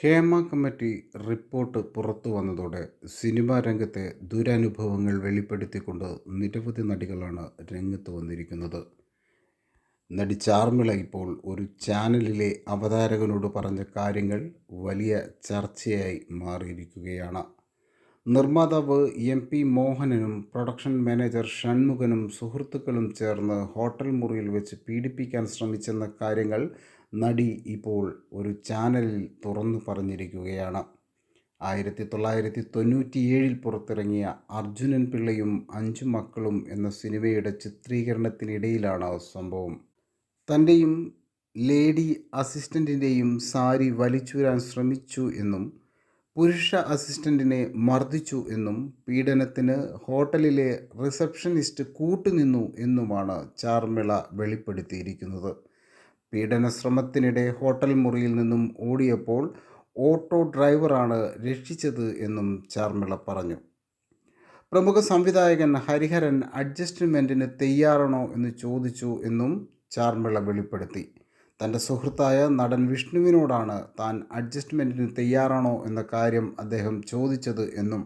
Hema committee report പുറത്തു വന്നതോടെ cinema രംഗത്തെ ദുരനുഭവങ്ങൾ വെളിപ്പെടുത്തിക്കൊണ്ട് നിരവധി നടികളാണ് രംഗത്ത് വന്നിരിക്കുന്നത്. നടി ചാർമിള ഇപ്പോൾ ഒരു ചാനലിലെ അവതാരകനോട് പറഞ്ഞ കാര്യങ്ങൾ വലിയ ചർച്ചയായി മാറിയിരിക്കുകയാണ്. നിർമ്മാതാവ് എം പി മോഹനനും പ്രൊഡക്ഷൻ മാനേജർ ഷൺമുഖനും സുഹൃത്തുക്കളും ചേർന്ന് ഹോട്ടൽ മുറിയിൽ വെച്ച് പീഡിപ്പിക്കാൻ ശ്രമിച്ചെന്ന കാര്യങ്ങൾ നടി ഇപ്പോൾ ഒരു ചാനലിൽ തുറന്നു പറഞ്ഞിരിക്കുകയാണ്. ആയിരത്തി തൊള്ളായിരത്തി തൊണ്ണൂറ്റിയേഴിൽ പുറത്തിറങ്ങിയ അർജുനൻ പിള്ളയും അഞ്ചു മക്കളും എന്ന സിനിമയുടെ ചിത്രീകരണത്തിനിടയിലാണ് സംഭവം. തന്റെയും ലേഡി അസിസ്റ്റന്റിന്റെയും സാരി വലിച്ചൂരാൻ ശ്രമിച്ചു എന്നും പുരുഷ അസിസ്റ്റന്റിനെ മർദ്ദിച്ചു എന്നും പീഡനത്തിന് ഹോട്ടലിലെ റിസപ്ഷനിസ്റ്റ് കൂട്ടുനിന്നു എന്നുമാണ് ചാർമിള വെളിപ്പെടുത്തിയിരിക്കുന്നത്. പീഡന ശ്രമത്തിനിടെ ഹോട്ടൽ മുറിയിൽ നിന്നും ഓടിയപ്പോൾ ഓട്ടോ ഡ്രൈവറാണ് രക്ഷിച്ചത് എന്നും ചാർമിള പറഞ്ഞു. പ്രമുഖ സംവിധായകൻ ഹരിഹരൻ അഡ്ജസ്റ്റ്മെന്റിന് തയ്യാറാണോ എന്ന് ചോദിച്ചു എന്നും ചാർമിള വെളിപ്പെടുത്തി. തന്റെ സുഹൃത്തായ നടൻ വിഷ്ണുവിനോടാണ് താൻ അഡ്ജസ്റ്റ്മെന്റിന് തയ്യാറാണോ എന്ന കാര്യം അദ്ദേഹം ചോദിച്ചത് എന്നും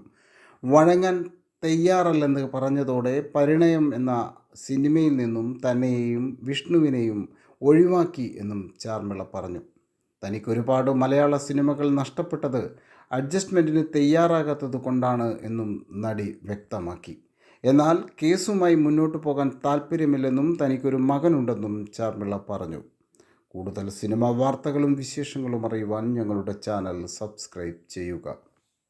വഴങ്ങാൻ തയ്യാറല്ലെന്ന് പറഞ്ഞതോടെ പരിണയം എന്ന സിനിമയിൽ നിന്നും തന്നെയും വിഷ്ണുവിനെയും ഒഴിവാക്കി എന്നും ചാർമിള പറഞ്ഞു. തനിക്കൊരുപാട് മലയാള സിനിമകൾ നഷ്ടപ്പെട്ടത് അഡ്ജസ്റ്റ്മെന്റിന് തയ്യാറാകാത്തത് കൊണ്ടാണ് എന്നും നടി വ്യക്തമാക്കി. എന്നാൽ കേസുമായി മുന്നോട്ട് പോകാൻ താൽപ്പര്യമില്ലെന്നും തനിക്കൊരു മകനുണ്ടെന്നും ചാർമിള പറഞ്ഞു. കൂടുതൽ സിനിമാ വാർത്തകളും വിശേഷങ്ങളും അറിയുവാൻ ഞങ്ങളുടെ ചാനൽ സബ്സ്ക്രൈബ് ചെയ്യുക.